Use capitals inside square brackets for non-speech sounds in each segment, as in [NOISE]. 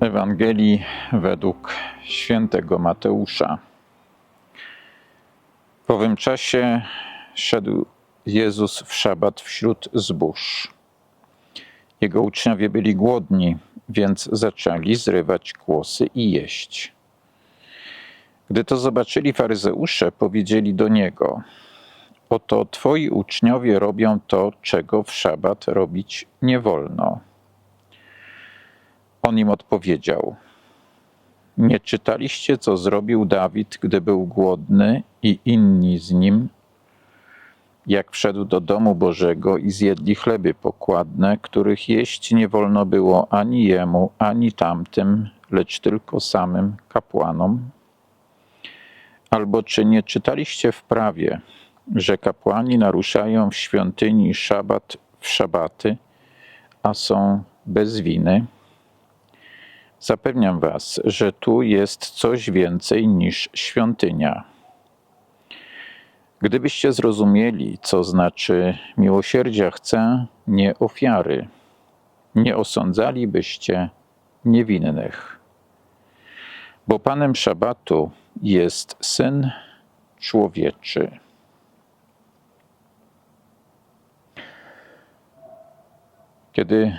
Ewangelii według świętego Mateusza. W owym czasie szedł Jezus w szabat wśród zbóż. Jego uczniowie byli głodni, więc zaczęli zrywać kłosy i jeść. Gdy to zobaczyli faryzeusze, powiedzieli do niego: Oto twoi uczniowie robią to, czego w szabat robić nie wolno. On im odpowiedział: Nie czytaliście, co zrobił Dawid, gdy był głodny, i inni z nim, jak wszedł do domu Bożego i zjedli chleby pokładne, których jeść nie wolno było ani jemu, ani tamtym, lecz tylko samym kapłanom? Albo czy nie czytaliście w prawie, że kapłani naruszają w świątyni szabat w szabaty, a są bez winy? Zapewniam was, że tu jest coś więcej niż świątynia. Gdybyście zrozumieli, co znaczy miłosierdzia chcę, nie ofiary, nie osądzalibyście niewinnych. Bo Panem Szabatu jest Syn Człowieczy. Kiedy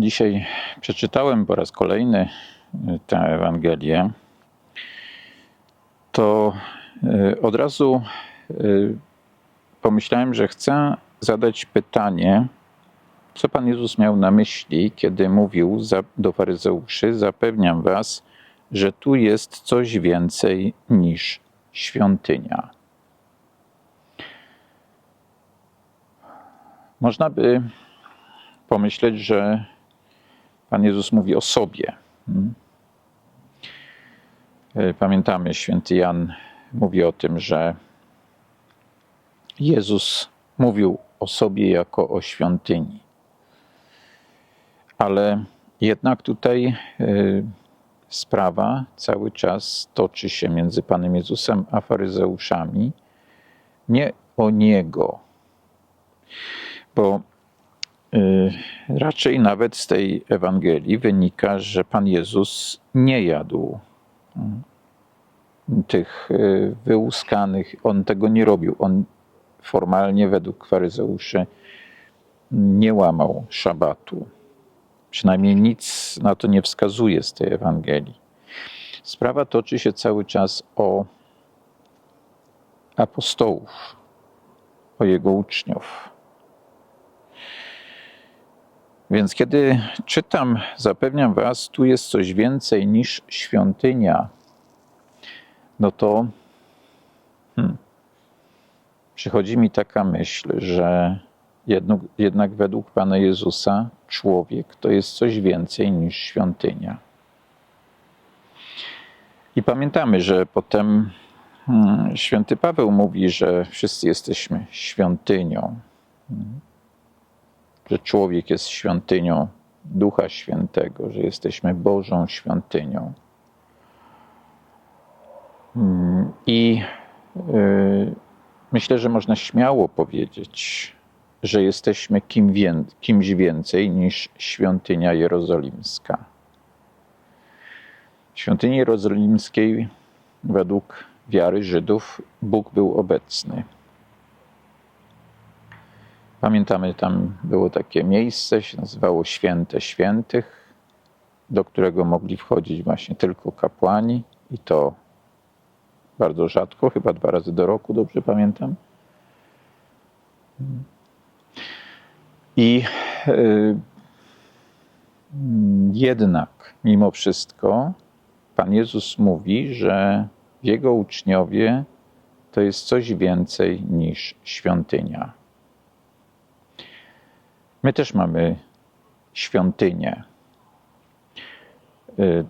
dzisiaj przeczytałem po raz kolejny y, tę Ewangelię, to y, od razu y, pomyślałem, że chcę zadać pytanie, co Pan Jezus miał na myśli, kiedy mówił do faryzeuszy: Zapewniam Was, że tu jest coś więcej niż świątynia. Można by pomyśleć, że Pan Jezus mówi o sobie. Hmm? E, pamiętamy, święty Jan mówi o tym, że Jezus mówił o sobie jako o świątyni. Ale jednak tutaj e, sprawa cały czas toczy się między Panem Jezusem a faryzeuszami. Nie o Niego. Bo raczej nawet z tej Ewangelii wynika, że Pan Jezus nie jadł y, tych y, wyłuskanych, on tego nie robił. On formalnie według faryzeuszy nie łamał szabatu. Przynajmniej nic na to nie wskazuje z tej Ewangelii. Sprawa toczy się cały czas o apostołów, o jego uczniów. Więc kiedy czytam, zapewniam Was, tu jest coś więcej niż świątynia, no to hmm, przychodzi mi taka myśl, że jednak, jednak według Pana Jezusa człowiek to jest coś więcej niż świątynia. I pamiętamy, że potem hmm, święty Paweł mówi, że wszyscy jesteśmy świątynią. Hmm że człowiek jest świątynią Ducha Świętego, że jesteśmy Bożą świątynią. Mm, I y, myślę, że można śmiało powiedzieć, że jesteśmy kimś więcej niż świątynia jerozolimska. W świątyni jerozolimskiej, według wiary Żydów, Bóg był obecny. Pamiętamy, tam było takie miejsce, się nazywało Święte Świętych, do którego mogli wchodzić właśnie tylko kapłani i to bardzo rzadko, chyba dwa razy do roku, dobrze pamiętam. I yy, jednak, mimo wszystko, Pan Jezus mówi, że Jego uczniowie to jest coś więcej niż świątynia. My też mamy świątynię. Y,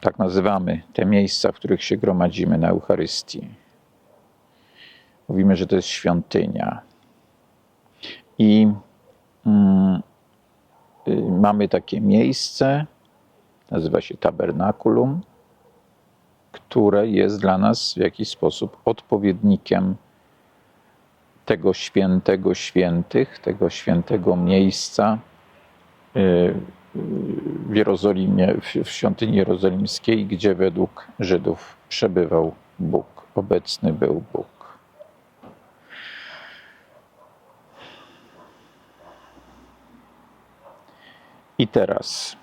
tak nazywamy te miejsca, w których się gromadzimy na Eucharystii. Mówimy, że to jest świątynia. I mm, y, mamy takie miejsce, nazywa się tabernakulum, które jest dla nas w jakiś sposób odpowiednikiem tego świętego świętych, tego świętego miejsca, y, w Jerozolimie, w świątyni jerozolimskiej, gdzie według Żydów przebywał Bóg, obecny był Bóg. I teraz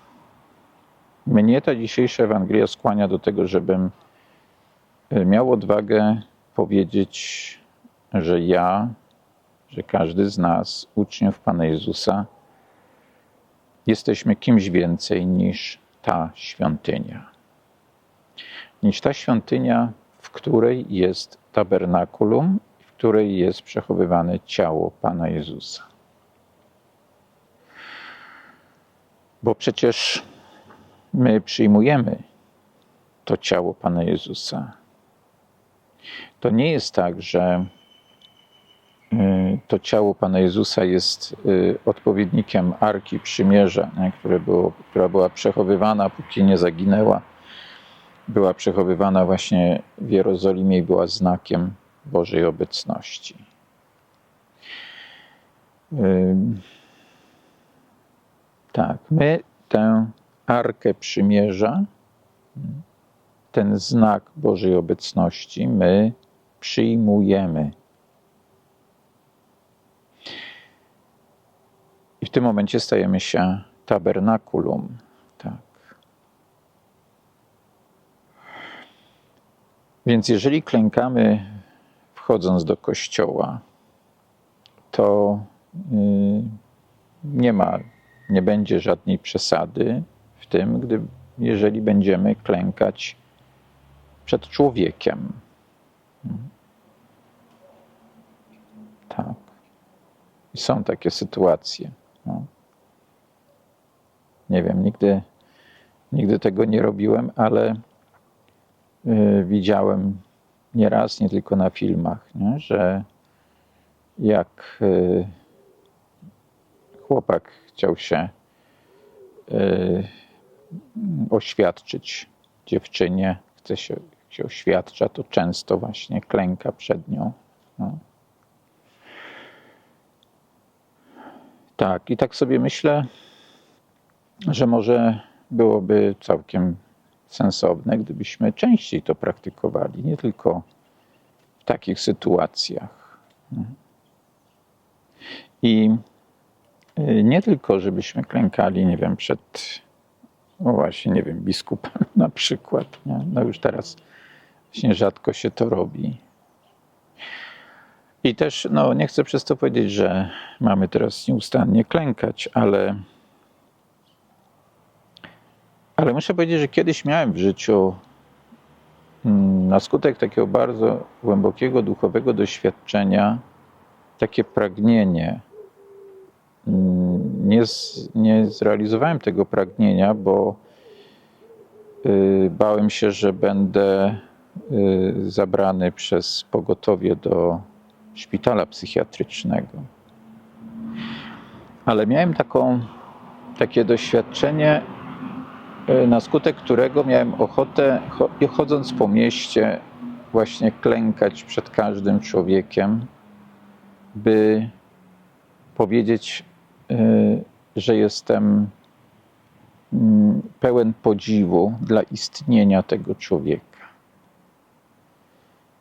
mnie ta dzisiejsza Ewangelia skłania do tego, żebym e, miał odwagę powiedzieć, że ja, że każdy z nas, uczniów Pana Jezusa, jesteśmy kimś więcej niż ta świątynia. Niż ta świątynia, w której jest tabernakulum, w której jest przechowywane ciało Pana Jezusa. Bo przecież my przyjmujemy to ciało Pana Jezusa. To nie jest tak, że to ciało Pana Jezusa jest y, odpowiednikiem Arki Przymierza, które było, która była przechowywana, póki nie zaginęła. Była przechowywana właśnie w Jerozolimie i była znakiem Bożej obecności. Tak, my tę Arkę Przymierza, ten znak Bożej obecności, my przyjmujemy. I w tym momencie stajemy się tabernakulum. Tak. Więc jeżeli klękamy wchodząc do kościoła, to yy, nie ma, nie będzie żadnej przesady w tym, gdy, jeżeli będziemy klękać przed człowiekiem. Tak. I są takie sytuacje. No. Nie wiem, nigdy, nigdy tego nie robiłem, ale y, widziałem nie raz, nie tylko na filmach, nie? że jak y, chłopak chciał się y, oświadczyć dziewczynie, chce się, się oświadcza, to często właśnie klęka przed nią. No. Tak, i tak sobie myślę, że może byłoby całkiem sensowne, gdybyśmy częściej to praktykowali, nie tylko w takich sytuacjach. I y, nie tylko, żebyśmy klękali, nie wiem, przed, no właśnie, nie wiem, biskupem [LAUGHS] na przykład. Nie? No już teraz właśnie rzadko się to robi. I też, no, nie chcę przez to powiedzieć, że mamy teraz nieustannie klękać, ale ale muszę powiedzieć, że kiedyś miałem w życiu mm, na skutek takiego bardzo głębokiego duchowego doświadczenia takie pragnienie. Mm, nie, z, nie zrealizowałem tego pragnienia, bo y, bałem się, że będę y, zabrany przez pogotowie do szpitala psychiatrycznego. Ale miałem taką, takie doświadczenie, E, na skutek którego miałem ochotę, chodząc po mieście, właśnie klękać przed każdym człowiekiem, by powiedzieć, e, że jestem mm, pełen podziwu dla istnienia tego człowieka.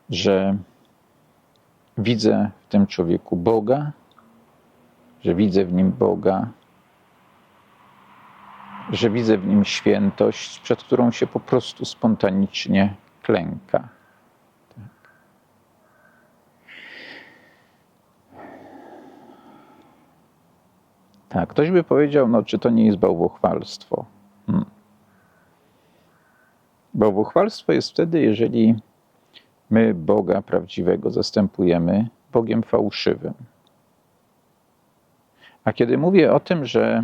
Że widzę w tym człowieku Boga, że widzę w nim Boga, że widzę w nim świętość, przed którą się po prostu spontanicznie klęka. Tak. tak, ktoś by powiedział, no czy to nie jest bałwochwalstwo? Hmm. Bałwochwalstwo jest wtedy, jeżeli my Boga prawdziwego zastępujemy Bogiem fałszywym. A kiedy mówię o tym, że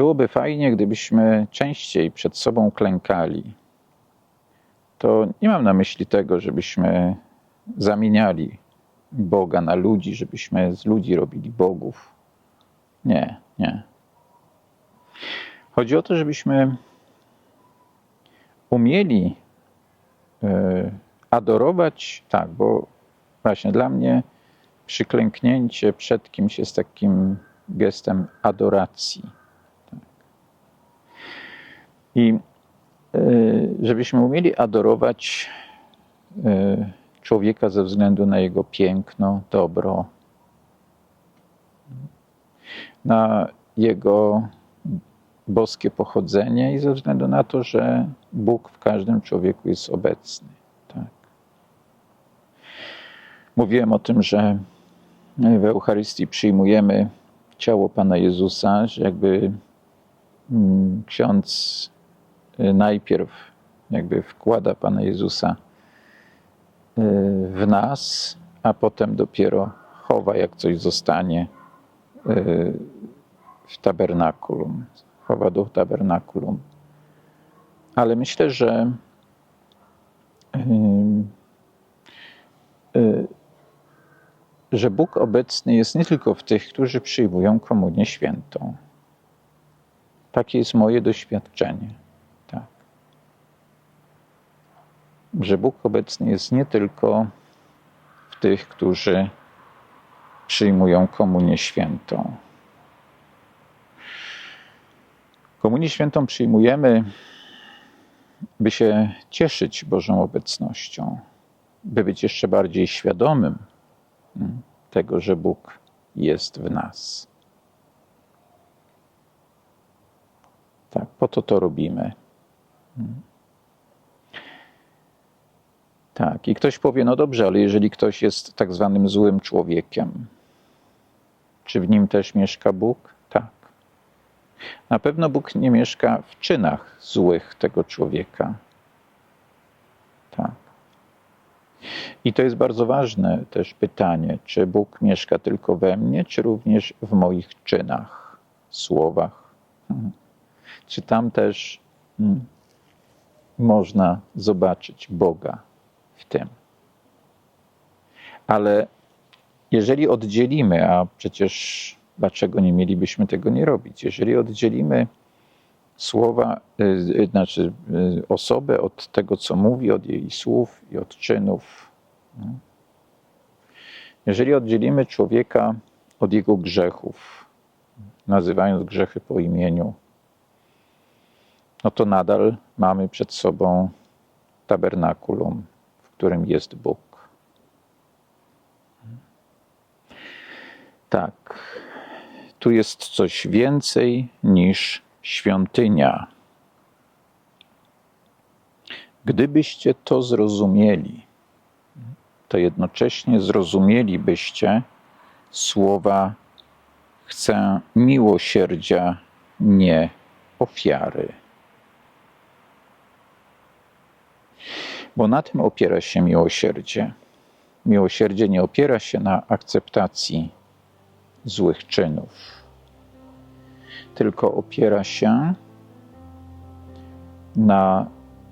Byłoby fajnie, gdybyśmy częściej przed sobą klękali. To nie mam na myśli tego, żebyśmy zamieniali Boga na ludzi, żebyśmy z ludzi robili bogów. Nie, nie. Chodzi o to, żebyśmy umieli adorować, tak, bo właśnie dla mnie przyklęknięcie przed kimś jest takim gestem adoracji. I y, żebyśmy umieli adorować y, człowieka ze względu na jego piękno, dobro, na jego boskie pochodzenie i ze względu na to, że Bóg w każdym człowieku jest obecny. Tak. Mówiłem o tym, że w Eucharystii przyjmujemy ciało Pana Jezusa, że jakby mm, ksiądz y, najpierw jakby wkłada Pana Jezusa y, w nas, a potem dopiero chowa, jak coś zostanie y, w tabernakulum, chowa do tabernakulum. Ale myślę, że y, że Bóg obecny jest nie tylko w tych, którzy przyjmują komunię świętą. Takie jest moje doświadczenie. Tak. Że Bóg obecny jest nie tylko w tych, którzy przyjmują komunię świętą. Komunię świętą przyjmujemy, by się cieszyć Bożą obecnością, by być jeszcze bardziej świadomym mm, tego, że Bóg jest w nas. Tak, po to to robimy. Mm. Tak, i ktoś powie, no dobrze, ale jeżeli ktoś jest tak zwanym złym człowiekiem, czy w nim też mieszka Bóg? Na pewno Bóg nie mieszka w czynach złych tego człowieka. Tak. I to jest bardzo ważne też pytanie, czy Bóg mieszka tylko we mnie, czy również w moich czynach, słowach. Mhm. Czy tam też hmm, można zobaczyć Boga w tym. Ale jeżeli oddzielimy, a przecież dlaczego nie mielibyśmy tego nie robić? Jeżeli oddzielimy słowa, y, znaczy y, osobę od tego, co mówi, od jej słów i od czynów. no. Jeżeli oddzielimy człowieka od jego grzechów, nazywając grzechy po imieniu, no to nadal mamy przed sobą tabernakulum, w którym jest Bóg. Tak, tu jest coś więcej niż świątynia. Gdybyście to zrozumieli, to jednocześnie zrozumielibyście słowa chcę miłosierdzia, nie ofiary. Bo na tym opiera się miłosierdzie. Miłosierdzie nie opiera się na akceptacji złych czynów, tylko opiera się na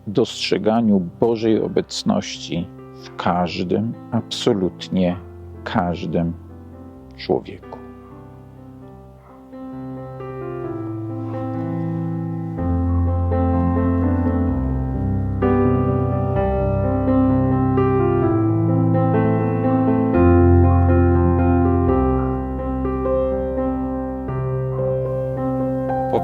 dostrzeganiu Bożej obecności w każdym, absolutnie każdym człowieku.